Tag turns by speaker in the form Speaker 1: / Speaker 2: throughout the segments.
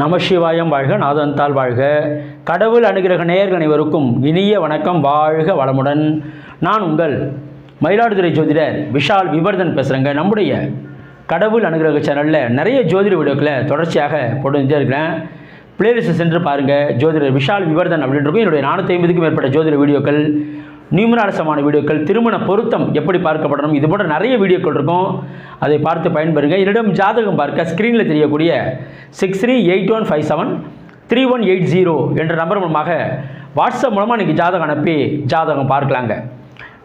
Speaker 1: நமசிவாயம் வாழ்க நாதந்தால் வாழ்க. கடவுள் அனுகிரக நேயர்கள் அனைவருக்கும் இனிய வணக்கம் வாழ்க வளமுடன். நான் உங்கள் மயிலாடுதுறை ஜோதிடர் விஷால் விவர்தன் பேசுகிறேங்க நம்முடைய கடவுள் அனுகிரக சேனலில் நிறைய ஜோதிட வீடியோக்களை தொடர்ச்சியாக போட்டுட்டே இருக்கிறேன். பிளேலிஸ்ட் சென்று பாருங்கள் ஜோதிடர் விஷால் விவர்தன் அப்படின்னு இருக்கும் என்னுடைய நானூற்றி ஐம்பதுக்கும் மேற்பட்ட ஜோதிட வீடியோக்கள் நியூமராலசமான வீடியோக்கள் திருமண பொருத்தம் எப்படி பார்க்கப்படணும்? இது போன்ற நிறைய வீடியோக்கள் இருக்கும். அதை பார்த்து பயன்பெறுங்க. என்னிடம் ஜாதகம் பார்க்க ஸ்க்ரீனில் தெரியக்கூடிய six three eight one five seven three one eight zero என்ற நம்பர் மூலமாக வாட்ஸ்அப் மூலமாக இன்றைக்கி ஜாதகம் அனுப்பி ஜாதகம் பார்க்கலாங்க.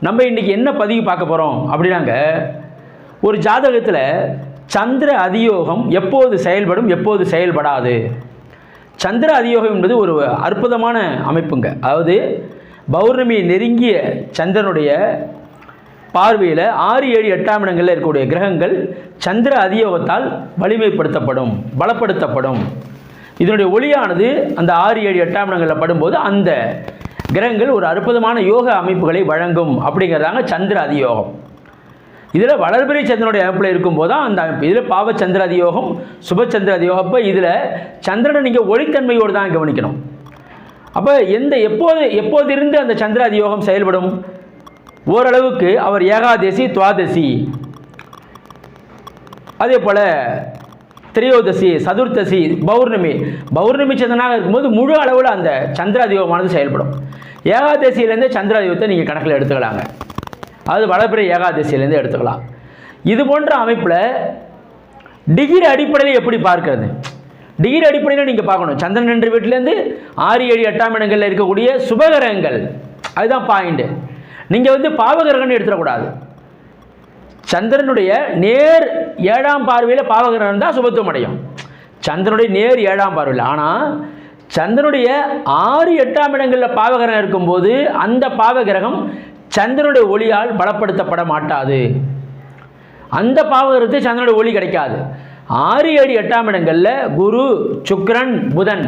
Speaker 1: நம்ம இன்றைக்கி என்ன பதிவு பார்க்க போகிறோம் அப்படின்னாங்க. ஒரு ஜாதகத்தில் சந்திர அதியோகம் எப்போது செயல்படும் எப்போது செயல்படாது? சந்திர அதியோகம் என்பது ஒரு அற்புதமான அமைப்புங்க. அதாவது பௌர்ணமி நெருங்கிய சந்திரனுடைய பார்வையில் ஆறு ஏழு எட்டாம் இடங்களில் இருக்கக்கூடிய கிரகங்கள் சந்திர அதியோகத்தால் வலிமைப்படுத்தப்படும் பலப்படுத்தப்படும். இதனுடைய ஒளியானது அந்த ஆறு ஏழு எட்டாம் இடங்களில் படும்போது அந்த கிரகங்கள் ஒரு அற்புதமான யோக அமைப்புகளை வழங்கும் அப்படிங்கிறதாங்க சந்திர அதியோகம். இதில் வளர்பிறை சந்திரனுடைய அமைப்பில் இருக்கும்போது தான் அந்த அமைப்பு. இதில் பாவச்சந்திர அதியோகம் சுபச்சந்திர அதியோகம். அப்போ இதில் சந்திரனை நீங்கள் ஒளித்தன்மையோடு தான் கவனிக்கணும். அப்போ எந்த எப்போது எப்போதிருந்து அந்த சந்திராதி யோகம் செயல்படும்? ஓரளவுக்கு அவர் ஏகாதசி துவாதசி. அதே போல் திரையோதசி சதுர்த்தசி பௌர்ணமி. பௌர்ணமி சந்திரனாக இருக்கும்போது முழு அளவில் அந்த சந்திர செயல்படும். ஏகாதசியிலேருந்து சந்திர நீங்கள் கணக்கில் எடுத்துக்கலாங்க. அது வளர்பிறை ஏகாதசியிலேருந்து எடுத்துக்கலாம். இது போன்ற அமைப்பில் டிகிரி அடிப்படையில் எப்படி பார்க்கறது? டிகிரி அடிப்படையில் நீங்கள் பார்க்கணும். சந்திரன் என்ற வீட்டிலேருந்து ஆறு ஏழு எட்டாம் இடங்களில் இருக்கக்கூடிய சுபகிரகங்கள் அதுதான் பாயிண்ட்டு நீங்கள் வந்து பாவகிரகம்னு எடுத்துடக்கூடாது. சந்திரனுடைய நேர் ஏழாம் பார்வையில் பாவகிரகம் தான் சுபத்துவம் அடையும். சந்திரனுடைய நேர் ஏழாம் பார்வையில். ஆனால் சந்திரனுடைய ஆறு எட்டாம் இடங்களில் பாவகிரகம் இருக்கும்போது அந்த பாவகிரகம் சந்திரனுடைய ஒளியால் பலப்படுத்தப்பட மாட்டாது. அந்த பாவகிரகத்துக்கு சந்திரனுடைய ஒளி கிடைக்காது. ஆறு ஏழு எட்டாம் இடங்களில் குரு சுக்ரன் புதன்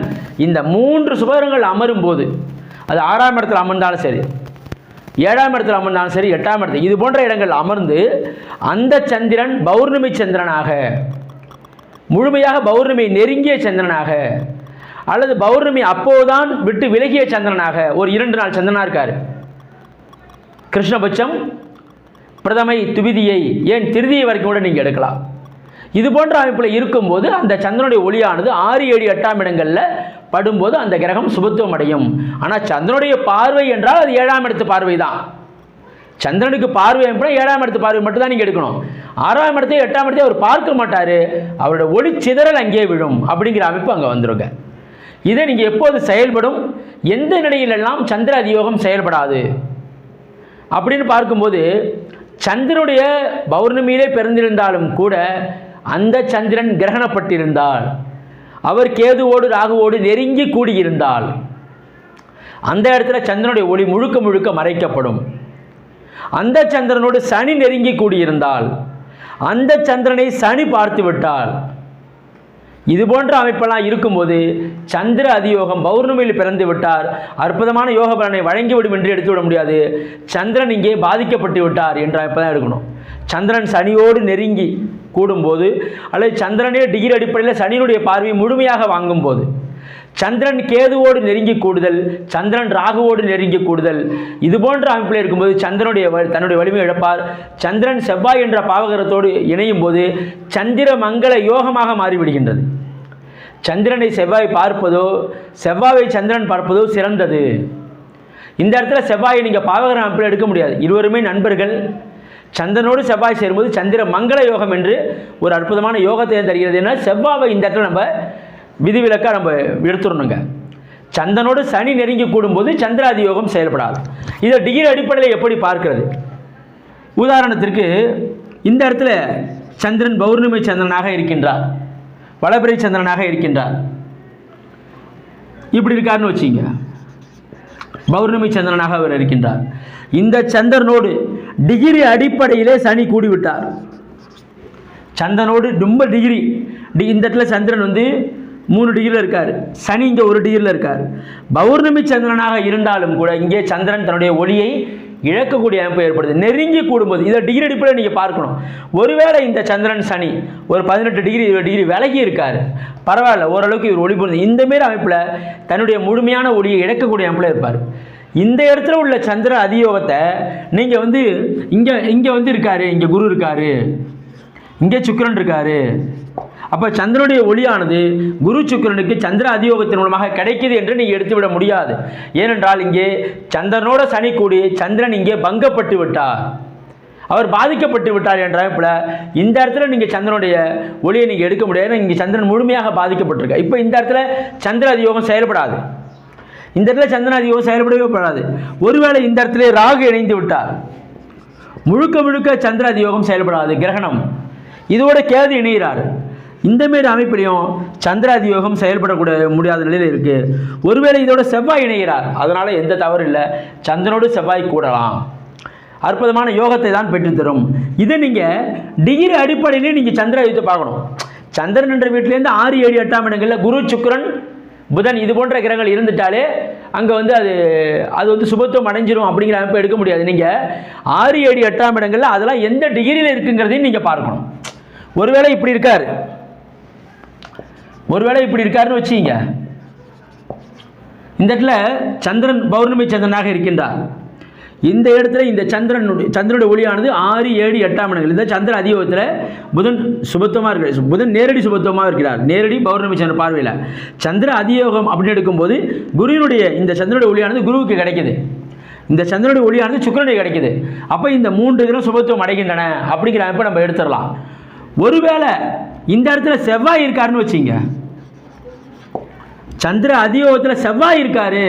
Speaker 1: இந்த மூன்று சுபகரங்கள் அமரும் போது அது ஆறாம் இடத்துல அமர்ந்தாலும் சரி ஏழாம் இடத்துல அமர்ந்தாலும் சரி எட்டாம் இடத்துல இது போன்ற இடங்கள் அமர்ந்து அந்த சந்திரன் பௌர்ணமி சந்திரனாக முழுமையாக பௌர்ணமி நெருங்கிய சந்திரனாக அல்லது பௌர்ணமி அப்போதுதான் விட்டு விலகிய சந்திரனாக ஒரு இரண்டு நாள் சந்திரனாக இருக்கார். கிருஷ்ணபட்சம் பிரதமை துவிதியை ஏன் திருதியை வரைக்கும் கூட நீங்கள் எடுக்கலாம். இது போன்ற அமைப்பில் இருக்கும்போது அந்த சந்திரனுடைய ஒளியானது ஆறு ஏழு எட்டாம் இடங்களில் படும்போது அந்த கிரகம் சுபத்துவம் அடையும். ஆனால் சந்திரனுடைய பார்வை என்றால் அது ஏழாம் இடத்து பார்வை தான். சந்திரனுக்கு பார்வை அமைப்புனா ஏழாம் இடத்து பார்வை மட்டும் தான் நீங்கள் எடுக்கணும். ஆறாம் இடத்தை எட்டாம் இடத்தையும் அவர் பார்க்க மாட்டார். அவரோட ஒளி சிதறல் அங்கே விழும் அப்படிங்கிற அமைப்பு அங்கே வந்துருங்க இதை நீங்கள் எப்போது செயல்படும்? எந்த நிலையிலெல்லாம் சந்திர அதியோகம் செயல்படாது? அப்படின்னு பார்க்கும்போது சந்திரனுடைய பௌர்ணமியிலே பிறந்திருந்தாலும் கூட அந்த சந்திரன் கிரகணப்பட்டிருந்தால் அவர் கேதுவோடு ராகுவோடு நெருங்கி கூடியிருந்தால் அந்த இடத்துல சந்திரனுடைய ஒளி முழுக்க முழுக்க மறைக்கப்படும். அந்த சந்திரனோடு சனி நெருங்கி கூடியிருந்தால் அந்த சந்திரனை சனி பார்த்து விட்டால் இது போன்ற அமைப்பெல்லாம் இருக்கும்போது சந்திர அதியோகம் பௌர்ணமியில் பிறந்து விட்டார். அற்புதமான யோக பலனை வழங்கிவிடும் என்று எடுத்துவிட முடியாது. சந்திரன் இங்கே பாதிக்கப்பட்டு விட்டார் என்ற அமைப்பை தான் எடுக்கணும். சந்திரன் சனியோடு நெருங்கி கூடும்போது அல்லது சந்திரனே டிகிரி அடிப்படையில் சனியினுடைய பார்வையை முழுமையாக வாங்கும்போது சந்திரன் கேதுவோடு நெருங்கி கூடுதல் சந்திரன் ராகுவோடு நெருங்கி கூடுதல். இது போன்ற அமைப்பில் இருக்கும்போது சந்திரனுடைய வ- தன்னுடைய வலிமை இழப்பார். சந்திரன் செவ்வாய் என்ற பாவகரத்தோடு இணையும் போது சந்திர மங்கள யோகமாக மாறிவிடுகின்றது. சந்திரனை செவ்வாய் பார்ப்பதோ செவ்வாயை சந்திரன் பார்ப்பதோ சிறந்தது. இந்த இடத்துல செவ்வாயை நீங்கள் பாவகர அமைப்பில் எடுக்க முடியாது. இருவருமே நண்பர்கள். சந்திரனோடு செவ்வாய் சேரும்போது சந்திர மங்கள யோகம் என்று ஒரு அற்புதமான யோகத்தை தருகிறது. என்ன செவ்வாவை இந்த இடத்துல நம்ம விதிவிலக்காக நம்ம எடுத்துடணுங்க. சந்திரனோடு சனி நெருங்கி கூடும்போது சந்திராதி யோகம் செயல்படாது. இதை டிகிரி அடிப்படையில் எப்படி பார்க்கிறது? உதாரணத்திற்கு இந்த இடத்துல சந்திரன் பௌர்ணமி சந்திரனாக இருக்கின்றார். வளபிரை சந்திரனாக இருக்கின்றார். இப்படி இருக்காருன்னு வச்சுங்க. பௌர்ணமி சந்திரனாக அவர் இருக்கின்றார். இந்த சந்திரனோடு டிகிரி அடிப்படையிலே சனி கூடிவிட்டார். சந்திரனோடு ரொம்ப டிகிரி டி இந்த இடத்துல சந்திரன் வந்து மூணு டிகிரியில் இருக்கார். சனி இங்கே ஒரு டிகிரியில் இருக்கார். பௌர்ணமி சந்திரனாக இருந்தாலும் கூட இங்கே சந்திரன் தன்னுடைய ஒளியை இழக்கக்கூடிய அமைப்பு ஏற்படுது. நெருங்கி கூடும்போது இதை டிகிரி அடிப்படையில் நீங்கள் பார்க்கணும். ஒருவேளை இந்த சந்திரன் சனி ஒரு பதினெட்டு டிகிரி இருபது டிகிரி விலகி இருக்கார். பரவாயில்ல ஓரளவுக்கு இவர் ஒளி பொருந்தது இந்தமாரி அமைப்பில் தன்னுடைய முழுமையான ஒளியை இழக்கக்கூடிய அமைப்பில் இருப்பார். இந்த இடத்துல உள்ள சந்திர அதியோகத்தை நீங்கள் வந்து இங்கே இங்கே வந்து இருக்காரு. இங்கே குரு இருக்காரு. இங்கே சுக்கரன் இருக்காரு. அப்போ சந்திரனுடைய ஒளியானது குரு சுக்கரனுக்கு சந்திர அதியோகத்தின் மூலமாக கிடைக்கிது என்று நீங்கள் எடுத்துவிட முடியாது. ஏனென்றால் இங்கே சந்திரனோட சனி கூடி சந்திரன் இங்கே பங்கப்பட்டு விட்டார். அவர் பாதிக்கப்பட்டு விட்டார் என்ற அமைப்பில் இந்த இடத்துல நீங்கள் சந்திரனுடைய ஒளியை நீங்கள் எடுக்க முடியாது. இங்கே சந்திரன் முழுமையாக பாதிக்கப்பட்டிருக்க இப்போ இந்த இடத்துல சந்திர அதியோகம் செயல்படாது. இந்த இடத்துல சந்திரன் அதியோகம் செயல்படவே படாது ஒருவேளை இந்த இடத்துல ராகு இணைந்து விட்டார். முழுக்க முழுக்க சந்திர அதியோகம் செயல்படாது. கிரகணம். இதோட கேது இணைகிறார். இந்த மாரி அமைப்பிலையும் சந்திர அதியோகம் செயல்படக்கூட முடியாத நிலையில் இருக்குது ஒருவேளை இதோட செவ்வாய் இணைகிறார். அதனால் எந்த தவறு இல்லை. சந்திரனோடு செவ்வாய் கூடலாம். அற்புதமான யோகத்தை தான் பெற்றுத்தரும் இதை நீங்கள் டிகிரி அடிப்படையிலே நீங்கள் சந்திர யுகத்தை பார்க்கணும். சந்திரன் என்ற வீட்டிலேருந்து ஆறு ஏழு எட்டாம் இடங்களில் குரு சுக்கரன் புதன் இது போன்ற கிரகங்கள் இருந்துட்டாலே அங்கே வந்து அது அது வந்து சுபத்துவம் அடைஞ்சிரும் அப்படிங்கிற அமைப்பு எடுக்க முடியாது. நீங்கள் ஆறு ஏழு எட்டாம் இடங்களில் அதெல்லாம் எந்த டிகிரியில் இருக்குங்கிறதையும் நீங்கள் பார்க்கணும். ஒருவேளை இப்படி இருக்கார். ஒருவேளை இப்படி இருக்காருன்னு வச்சுங்க இந்த இடத்துல சந்திரன் பௌர்ணமி சந்திரனாக இருக்கின்றார். இந்த இடத்துல இந்த சந்திரன் சந்திரனுடைய ஒளியானது ஆறு ஏழு எட்டாம் இடங்கள். இந்த சந்திர அதியோகத்தில் புதன் சுபத்துவமாக இருக்கிற புதன் நேரடி சுபத்துவமாக இருக்கிறார். நேரடி பௌர்ணமி சந்திர பார்வையில். சந்திர அதியோகம் அப்படின்னு எடுக்கும்போது குருவினுடைய இந்த சந்திரனுடைய ஒளியானது குருவுக்கு கிடைக்குது. இந்த சந்திரனுடைய ஒளியானது சுக்கிரனுடைய கிடைக்குது. அப்போ இந்த மூன்று கிரகம் சுபத்துவம் அடைகின்றன அப்படிங்கிற அமைப்பை நம்ம எடுத்துடலாம். ஒருவேளை இந்த இடத்துல செவ்வாய் இருக்காருன்னு வச்சுங்க சந்திர அதியோகத்தில் செவ்வாய் இருக்காரு.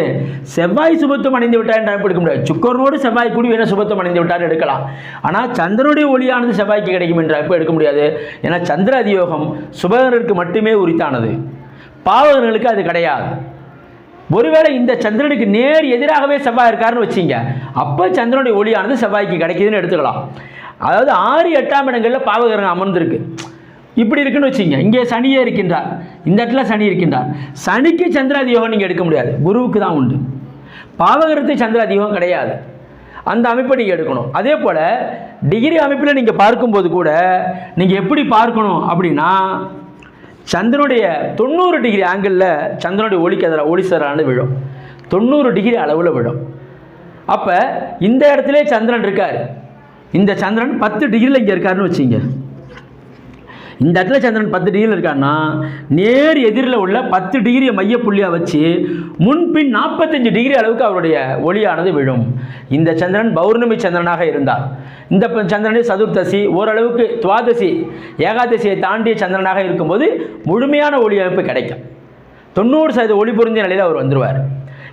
Speaker 1: செவ்வாய் சுபத்துவம் அடைந்து விட்டார் என்று எடுக்க முடியாது? சுக்கரனோடு செவ்வாய் கூடி வேணா சுபத்துவம் அடைந்து விட்டார் எடுக்கலாம். ஆனால் சந்திரனுடைய ஒளியானது செவ்வாய்க்கு கிடைக்கும் என்ற அமைப்பு எடுக்க முடியாது? ஏன்னா சந்திர அதியோகம் சுபகருக்கு மட்டுமே உரித்தானது. பாவகர்களுக்கு அது கிடையாது. ஒருவேளை இந்த சந்திரனுக்கு நேர் எதிராகவே செவ்வாய் இருக்காருன்னு வச்சிங்க. அப்போ சந்திரனுடைய ஒளியானது செவ்வாய்க்கு கிடைக்குதுன்னு எடுத்துக்கலாம். அதாவது ஆறு எட்டாம் இடங்களில் பாவகரன் அமர்ந்திருக்கு. இப்படி இருக்குன்னு வச்சுங்க இங்கே சனியே இருக்கின்றார். இந்த இடத்துல சனி இருக்கின்றார். சனிக்கு சந்திராதியோகம் நீங்கள் எடுக்க முடியாது. குருவுக்கு தான் உண்டு. பாவகரத்து சந்திராதியோகம் கிடையாது. அந்த அமைப்பை நீங்கள் எடுக்கணும். அதே போல் டிகிரி அமைப்பில் நீங்கள் பார்க்கும்போது கூட நீங்கள் எப்படி பார்க்கணும் அப்படின்னா சந்திரனுடைய தொண்ணூறு டிகிரி ஆங்கிளில் சந்திரனுடைய ஒளிக்கதிர ஒளிசரானது விழும். தொண்ணூறு டிகிரி அளவில் விழும். அப்போ இந்த இடத்துல சந்திரன் இருக்கார். இந்த சந்திரன் பத்து டிகிரியில் இங்கே இருக்காருன்னு வச்சுங்க இந்த இடத்துல சந்திரன் பத்து டிகிரியில் இருக்காருன்னா நேர் எதிரில் உள்ள பத்து டிகிரியை மையப்புள்ளியாக வச்சு முன்பின் நாற்பத்தஞ்சு டிகிரி அளவுக்கு அவருடைய ஒளியானது விழும். இந்த சந்திரன் பௌர்ணமி சந்திரனாக இருந்தார். இந்த ப- சதுர்த்தசி ஓரளவுக்கு துவாதசி ஏகாதசியை தாண்டிய சந்திரனாக இருக்கும்போது முழுமையான ஒளி அமைப்பு கிடைக்கும். தொண்ணூறு சதவீத ஒளி புரிஞ்ச நிலையில் அவர் வந்துடுவார்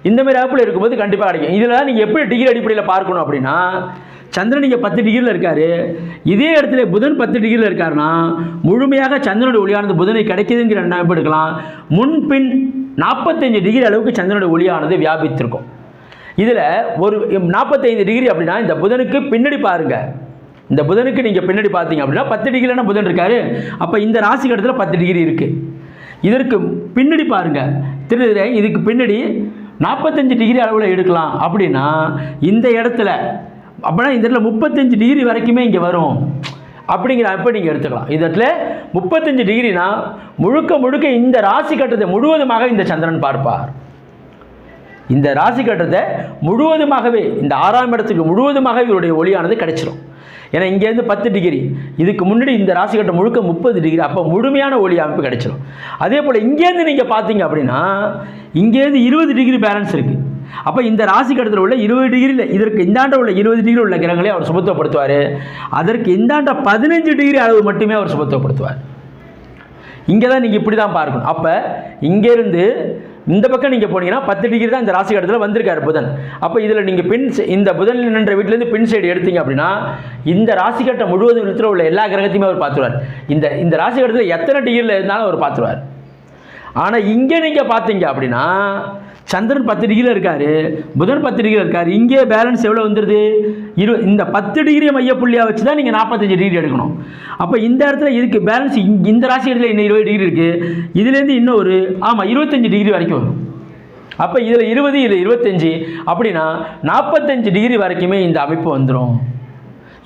Speaker 1: இந்த மாதிரி அமைப்பில் இருக்கும்போது கண்டிப்பாக கிடைக்கும். இதில் நீங்கள் எப்படி டிகிரி அடிப்படையில் பார்க்கணும் அப்படின்னா சந்திரன் இங்கே பத்து டிகிரியில் இருக்கார். இதே இடத்துல புதன் பத்து டிகிரியில் இருக்காருன்னா முழுமையாக சந்திரனுடைய ஒளியானது புதனை கிடைக்குதுங்கிற அமைப்பு எடுக்கலாம். முன்பின் நாற்பத்தஞ்சு டிகிரி அளவுக்கு சந்திரனுடைய ஒளியானது வியாபித்திருக்கும். இதில் ஒரு நாற்பத்தைந்து டிகிரி அப்படின்னா இந்த புதனுக்கு பின்னாடி பாருங்கள் இந்த புதனுக்கு நீங்கள் பின்னாடி பார்த்தீங்க அப்படின்னா பத்து டிகிரியான புதன் இருக்காரு. அப்போ இந்த ராசி இடத்துல பத்து டிகிரி இருக்குது இதற்கு பின்னாடி பாருங்கள் திரு இதுக்கு பின்னாடி நாற்பத்தஞ்சு டிகிரி அளவில் எடுக்கலாம் அப்படின்னா இந்த இடத்துல அப்படின்னா இந்த இடத்துல முப்பத்தஞ்சு டிகிரி வரைக்குமே இங்கே வரும். அப்படிங்கிற அப்போ நீங்கள் எடுத்துக்கலாம். இதில் முப்பத்தஞ்சு டிகிரினா முழுக்க முழுக்க இந்த ராசி கட்டத்தை முழுவதுமாக இந்த சந்திரன் பார்ப்பார். இந்த ராசி கட்டத்தை முழுவதுமாகவே இந்த ஆறாம் இடத்துக்கு முழுவதுமாக இவருடைய ஒளியானது கிடைச்சிடும் ஏன்னா இங்கேருந்து பத்து டிகிரி இதுக்கு முன்னாடி இந்த ராசி கட்டம் முழுக்க முப்பது டிகிரி அப்போ முழுமையான ஒளி அமைப்பு கிடைச்சிடும் அதே போல் இங்கேருந்து நீங்கள் பார்த்தீங்க அப்படின்னா இங்கேருந்து இருபது டிகிரி பேலன்ஸ் இருக்குது அப்போ இந்த ராசி கட்டத்தில் உள்ள இருபது டிகிரியில் இதற்கு இந்தாண்ட உள்ள இருபது டிகிரி உள்ள கிரகங்களை அவர் சுபத்துவப்படுத்துவார். அதற்கு இந்தாண்ட பதினஞ்சு டிகிரி அளவு மட்டுமே அவர் சுபத்துவப்படுத்துவார். இங்கே தான் நீங்கள் இப்படி தான் பார்க்கணும். அப்போ இங்கேருந்து இந்த பக்கம் நீங்கள் போனீங்கன்னா பத்து டிகிரி தான் இந்த ராசி கட்டத்தில் வந்திருக்காரு புதன். அப்போ இதில் நீங்கள் பின் இந்த புதன் நின்ற வீட்டிலேருந்து பின் சைடு எடுத்தீங்க அப்படின்னா இந்த ராசி கட்டம் முழுவதும் இடத்துல உள்ள எல்லா கிரகத்தையுமே அவர் பார்த்துருவார். இந்த இந்த ராசி கட்டத்தில் எத்தனை டிகிரியில் இருந்தாலும் அவர் பார்த்துருவார். ஆனால் இங்கே நீங்கள் பார்த்தீங்க அப்படின்னா சந்திரன் பத்து டிகிரியில் இருக்காரு. புதன் பத்து டிகிரியில் இருக்காரு. இங்கே பேலன்ஸ் எவ்வளோ வந்துடுது இரு இந்த பத்து டிகிரி மையப்புள்ளியாக வச்சு தான் நீங்கள் நாற்பத்தஞ்சு டிகிரி எடுக்கணும். அப்போ இந்த இடத்துல இதுக்கு பேலன்ஸ் இந்த ராசி இடத்துல இன்னும் இருபது டிகிரி இருக்குது இதுலேருந்து இன்னும் ஒரு ஆமாம் இருபத்தஞ்சு டிகிரி வரைக்கும் வரும். அப்போ இதில் இருபது இதில் இருபத்தஞ்சி அப்படின்னா நாற்பத்தஞ்சு டிகிரி வரைக்குமே இந்த அமைப்பு வந்துடும்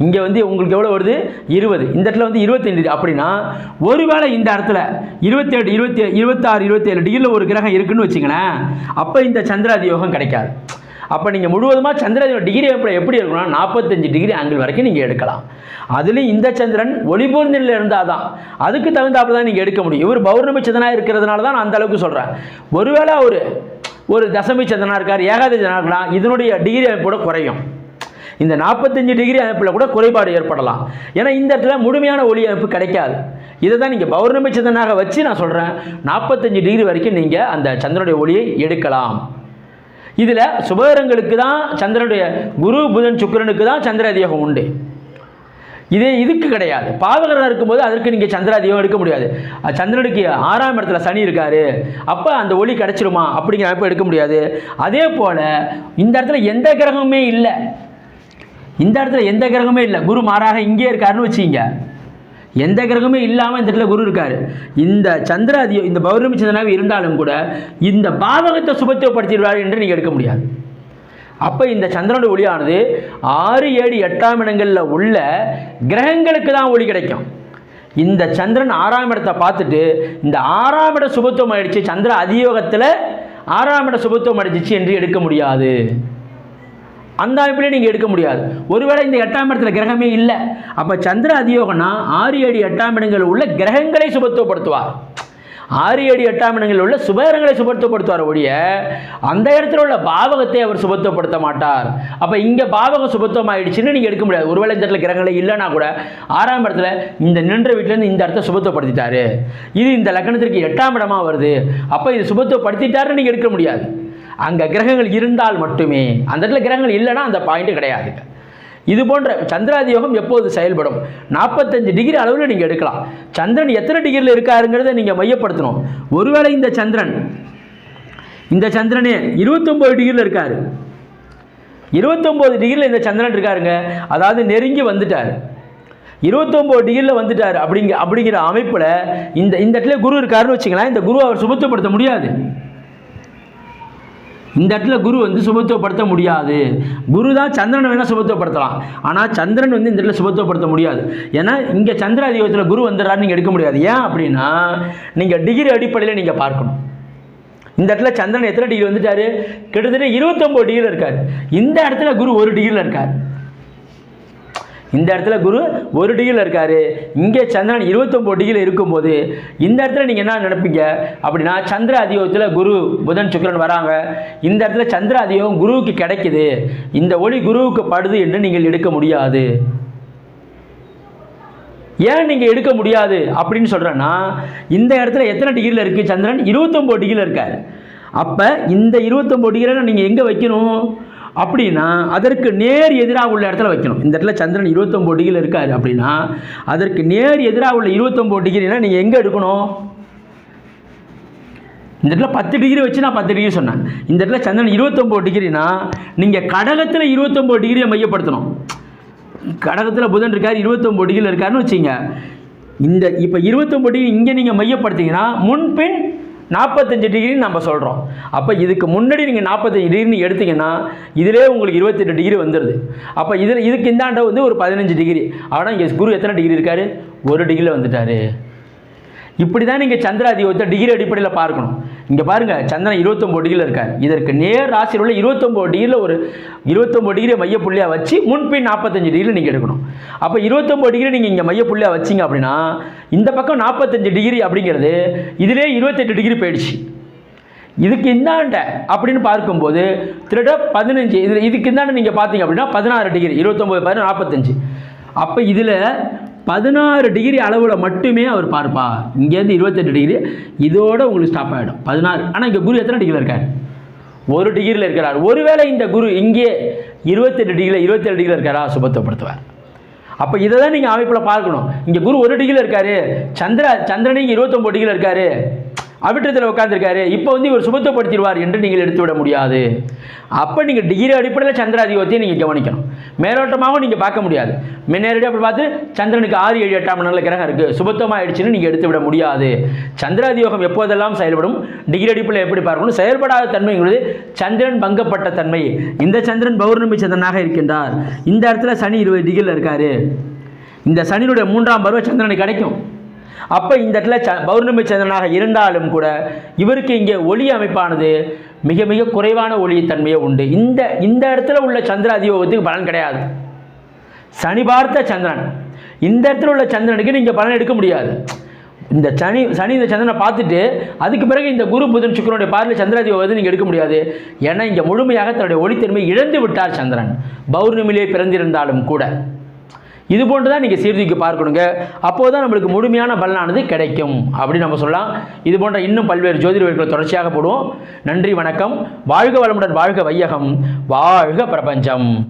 Speaker 1: இங்கே வந்து உங்களுக்கு எவ்வளோ வருது? இருபது. இந்த இடத்துல வந்து இருபத்தஞ்சு டிகிரி. அப்படின்னா ஒருவேளை இந்த இடத்துல இருபத்தேழு இருபத்தி இருபத்தாறு இருபத்தேழு டிகிரியில் ஒரு கிரகம் இருக்குன்னு வச்சுங்களேன் அப்போ இந்த சந்திராதி யோகம் கிடைக்காது. அப்போ நீங்கள் முழுவதுமாக சந்திராதியோட டிகிரி எப்படி எப்படி இருக்கணும்னா நாற்பத்தஞ்சு டிகிரி ஆங்கிள் வரைக்கும் நீங்கள் எடுக்கலாம். அதுலேயும் இந்த சந்திரன் ஒளிபூர்நிலையில் இருந்தால் தான் அதுக்கு தகுந்தாப்பில் தான் நீங்கள் எடுக்க முடியும். இவர் பௌர்ணமி சந்திரனாக இருக்கிறதுனால தான் நான் அந்த அளவுக்கு சொல்கிறேன் ஒருவேளை ஒரு ஒரு தசமி சந்திரனாக இருக்கார் ஏகாதசி சந்திரனாக இருக்கலாம். இதனுடைய டிகிரி அமைப்போட குறையும். இந்த நாற்பத்தஞ்சு டிகிரி அமைப்பில் கூட குறைபாடு ஏற்படலாம். ஏன்னா இந்த இடத்துல முழுமையான ஒளி அமைப்பு கிடைக்காது. இதை தான் நீங்கள் பௌர்ணமி சந்திரனாக வச்சு நான் சொல்கிறேன் நாற்பத்தஞ்சு டிகிரி வரைக்கும் நீங்கள் அந்த சந்திரனுடைய ஒளியை எடுக்கலாம். இதில் சுபகரங்களுக்கு தான் சந்திரனுடைய குரு புதன் சுக்கிரனுக்கு தான் சந்திராதியோகம் உண்டு. இதே இதுக்கு கிடையாது. பாவகரனாக இருக்கும்போது அதற்கு நீங்கள் சந்திராதியோகம் எடுக்க முடியாது. சந்திரனுக்கு ஆறாம் இடத்துல சனி இருக்கார். அப்போ அந்த ஒளி கிடச்சிருமா? அப்படிங்கிற அமைப்பு எடுக்க முடியாது. அதே போல் இந்த இடத்துல எந்த கிரகமுமே இல்லை. இந்த இடத்துல எந்த கிரகமே இல்லை. குரு மாறாக இங்கே இருக்காருன்னு வச்சுங்க எந்த கிரகமே இல்லாமல் இந்த இடத்துல குரு இருக்கார். இந்த சந்திராதியோ இந்த பௌர்ணமி சந்திரனாக இருந்தாலும் கூட இந்த பாவகத்தை சுபத்துவப்படுத்திடுவார் என்று நீங்கள் எடுக்க முடியாது. அப்போ இந்த சந்திரனுடைய ஒளியானது ஆறு ஏழு எட்டாம் இடங்களில் உள்ள கிரகங்களுக்கு தான் ஒளி கிடைக்கும். இந்த சந்திரன் ஆறாம் இடத்தை பார்த்துட்டு இந்த ஆறாம் இட சுபத்துவம் ஆயிடுச்சு சந்திர அதியோகத்தில் ஆறாம் இட சுபத்துவம் அடிச்சிச்சு என்று எடுக்க முடியாது. அந்த அமைப்பிலே நீங்கள் எடுக்க முடியாது. ஒருவேளை இந்த எட்டாம் இடத்துல கிரகமே இல்லை. அப்போ சந்திர அதியோகம்னா ஆறு ஏழு எட்டாம் இடங்களில் உள்ள கிரகங்களை சுபத்துவப்படுத்துவார். ஆறு ஏழு எட்டாம் இடங்களில் உள்ள சுபகரங்களை சுபத்துவப்படுத்துவார் ஒழிய அந்த இடத்துல உள்ள பாவகத்தை அவர் சுபத்துவப்படுத்த மாட்டார். அப்போ இங்கே பாவகம் சுபத்துவம் ஆயிடுச்சுன்னு நீங்கள் எடுக்க முடியாது. ஒருவேளை இந்த இடத்துல கிரகங்களே இல்லைன்னா கூட ஆறாம் இடத்துல இந்த நின்ற வீட்டிலேருந்து இந்த இடத்த சுபத்துவப்படுத்திட்டாரு. இது இந்த லக்னத்திற்கு எட்டாம் இடமாக வருது. அப்போ இது சுபத்துவப்படுத்திட்டாருன்னு நீங்கள் எடுக்க முடியாது. அங்கே கிரகங்கள் இருந்தால் மட்டுமே. அந்த இடத்துல கிரகங்கள் இல்லைன்னா அந்த பாயிண்ட் கிடையாதுங்க இது போன்ற சந்திராதியோகம் எப்போது செயல்படும்? நாற்பத்தஞ்சு டிகிரி அளவில் நீங்கள் எடுக்கலாம். சந்திரன் எத்தனை டிகிரியில் இருக்காருங்கிறத நீங்கள் மையப்படுத்தணும். ஒருவேளை இந்த சந்திரன் இந்த சந்திரனே இருபத்தொம்போது டிகிரியில் இருக்கார். இருபத்தொம்போது டிகிரியில் இந்த சந்திரன் இருக்காருங்க. அதாவது நெருங்கி வந்துட்டார். இருபத்தொம்போது டிகிரியில் வந்துட்டார் அப்படிங்க அப்படிங்கிற அமைப்பில் இந்த இந்த இடத்துல குரு இருக்காருன்னு வச்சுக்கலாம் இந்த குரு அவர் சுபத்துப்படுத்த முடியாது. இந்த இடத்துல குரு வந்து சுபத்துவப்படுத்த முடியாது. குரு தான் சந்திரனை வேணால் சுபத்துவப்படுத்தலாம். ஆனால் சந்திரன் வந்து இந்த இடத்துல சுபத்துவப்படுத்த முடியாது. ஏன்னா இங்கே சந்திர அதிபத்தில் குரு வந்துடுறாரு நீங்கள் எடுக்க முடியாது. ஏன் அப்படின்னா நீங்கள் டிகிரி அடிப்படையில் நீங்கள் பார்க்கணும். இந்த இடத்துல சந்திரன் எத்தனை டிகிரி வந்துட்டாரு? கிட்டத்தட்ட இருபத்தொம்போது டிகிரியில் இருக்கார். இந்த இடத்துல குரு ஒரு டிகிரியில் இருக்கார். இந்த இடத்துல குரு ஒரு டிகிரியில் இருக்கார். இங்கே சந்திரன் இருபத்தொம்போது டிகிரியில் இருக்கும்போது இந்த இடத்துல நீங்கள் என்ன நினைப்பீங்க? அப்படின்னா சந்திர அதியோகத்தில் குரு புதன் சுக்கரன் வராங்க. இந்த இடத்துல சந்திர அதியோகம் குருவுக்கு கிடைக்குது. இந்த ஒளி குருவுக்கு படுது என்று நீங்கள் எடுக்க முடியாது. ஏன் நீங்கள் எடுக்க முடியாது? அப்படின்னு சொல்கிறேன்னா இந்த இடத்துல எத்தனை டிகிரியில் இருக்குது சந்திரன் இருபத்தொம்போது டிகிரியில் இருக்கார். அப்போ இந்த இருபத்தொம்போது டிகிரியில் நீங்கள் எங்கே வைக்கணும்? அப்படின்னா அதற்கு நேர் எதிராக உள்ள இடத்துல வைக்கணும். இந்த இடத்துல சந்திரன் இருபத்தொம்போது டிகிரி இருக்கார் அப்படின்னா அதற்கு நேர் எதிராக உள்ள இருபத்தொம்போது டிகிரினா நீங்கள் எங்கே எடுக்கணும்? இந்த இடத்துல பத்து டிகிரி வச்சு நான் பத்து டிகிரி சொன்னேன். இந்த இடத்துல சந்திரன் இருபத்தொம்போது டிகிரினா நீங்கள் கடகத்தில் இருபத்தொம்போது டிகிரியை மையப்படுத்தணும். கடகத்தில் புதன் இருக்கார் இருபத்தொம்போது டிகிரியில் இருக்காருன்னு வச்சுங்க இந்த இப்போ இருபத்தொம்போது டிகிரி இங்கே நீங்கள் மையப்படுத்திங்கன்னா முன்பின் நாற்பத்தஞ்சு டிகிரின்னு நம்ம சொல்கிறோம் அப்போ இதுக்கு முன்னாடி நீங்கள் நாற்பத்தஞ்சு டிகிரின்னு எடுத்தீங்கன்னா இதிலே உங்களுக்கு இருபத்தெட்டு டிகிரி வந்துடுது அப்போ இதில் இதுக்கு இந்தாண்ட வந்து ஒரு பதினஞ்சு டிகிரி ஆனால் இங்கே குரு எத்தனை டிகிரி இருக்கார்? ஒரு டிகிரியில் வந்துட்டார். இப்படி தான் நீங்கள் சந்திராதிபத்தை டிகிரி அடிப்படையில் பார்க்கணும். இங்கே பாருங்கள் சந்திரன் இருபத்தொம்போது டிகிரியில் இருக்கார். இதற்கு நேர் ராசியில் உள்ள இருபத்தொம்போது டிகிரியில் ஒரு இருபத்தொம்போது டிகிரி மையப்புள்ளியாக வச்சு முன்பின் நாற்பத்தஞ்சு டிகிரி நீங்கள் எடுக்கணும். அப்போ இருபத்தொம்போது டிகிரி நீங்கள் இங்கே மையப்புள்ளியாக வச்சிங்க அப்படின்னா இந்த பக்கம் நாற்பத்தஞ்சு டிகிரி அப்படிங்கிறது இதிலே இருபத்தெட்டு டிகிரி போயிடுச்சு. இதுக்கு இந்தாண்ட அப்படின்னு பார்க்கும்போது திருட பதினஞ்சு இதில் இதுக்கு இந்தாண்ட நீங்கள் பார்த்தீங்க அப்படின்னா பதினாறு டிகிரி இருபத்தொம்போது பதினாறு நாற்பத்தஞ்சு அப்போ இதில் பதினாறு டிகிரி அளவில் மட்டுமே அவர் பார்ப்பா இங்கேருந்து இருபத்தெட்டு டிகிரி இதோடு உங்களுக்கு ஸ்டாப் ஆகிடும் பதினாறு. ஆனால் இங்கே குரு எத்தனை டிகிரியில் இருக்கார்? ஒரு டிகிரியில் இருக்கிறார். ஒருவேளை இந்த குரு இங்கே இருபத்தெட்டு டிகிரியில் இருபத்தேழு டிகிரியில் இருக்காரா? சுபத்துவப்படுத்துவார் அப்போ இதை தான் நீங்கள் அமைப்பில் பார்க்கணும். இங்கே குரு ஒரு டிகிரியில் இருக்காரு. சந்திர சந்திரனிங்க இங்கே இருபத்தொம்போது டிகிரியில் இருக்காரு. அவிட்டத்தில் உட்காந்துருக்காரு இப்போ வந்து இவர் சுபத்துவப்படுத்திடுவார் என்று நீங்கள் எடுத்துவிட முடியாது. அப்போ நீங்கள் டிகிரி அடிப்படையில் சந்திராதிபத்தியை நீங்கள் கவனிக்கணும். மேலோட்டமாகவும் நீங்கள் பார்க்க முடியாது. நேரடியாக அப்படி பார்த்து சந்திரனுக்கு ஆறு ஏழு எட்டாம் நல்ல கிரகம் இருக்குது சுபத்துவமாக ஆயிடுச்சுன்னு நீங்கள் எடுத்து விட முடியாது. சந்திராதியோகம் எப்போதெல்லாம் செயல்படும்? டிகிரி அடிப்பில் எப்படி பார்க்கணும்? செயல்படாத தன்மைங்கிறது சந்திரன் பங்கப்பட்ட தன்மை. இந்த சந்திரன் பௌர்ணமி சந்திரனாக இருக்கின்றார். இந்த இடத்துல சனி இருபது டிகிரியில் இருக்காரு. இந்த சனியினுடைய மூன்றாம் பருவ சந்திரனுக்கு கிடைக்கும். அப்போ இந்த இடத்துல ச பௌர்ணமி சந்திரனாக இருந்தாலும் கூட இவருக்கு இங்கே ஒளி அமைப்பானது மிக மிக குறைவான ஒளி தன்மையே உண்டு. இந்த இந்த இடத்துல உள்ள சந்திர அதிபோகத்துக்கு பலன் கிடையாது. சனி பார்த்த சந்திரன். இந்த இடத்துல உள்ள சந்திரனுக்கு நீங்கள் பலன் எடுக்க முடியாது. இந்த சனி சனி இந்த சந்திரனை பார்த்துட்டு அதுக்கு பிறகு இந்த குரு புதன் சுக்கரனுடைய பார்வையில் சந்திராதியோகத்தை நீங்கள் எடுக்க முடியாது. ஏன்னா இங்கே முழுமையாக தன்னுடைய ஒளித்தன்மை இழந்து விட்டார் சந்திரன். பௌர்ணமிலே பிறந்திருந்தாலும் கூட. இது போன்று தான் நீங்கள் சீர்தூக்கி பார்க்கணுங்க. அப்போது தான் நம்மளுக்கு முழுமையான பலனானது கிடைக்கும். அப்படின்னு நம்ம சொல்லலாம். இது போன்ற இன்னும் பல்வேறு ஜோதிட வீடுகளை தொடர்ச்சியாக போடுவோம். நன்றி வணக்கம். வாழ்க வளமுடன் வாழ்க வையகம். வாழ்க பிரபஞ்சம்.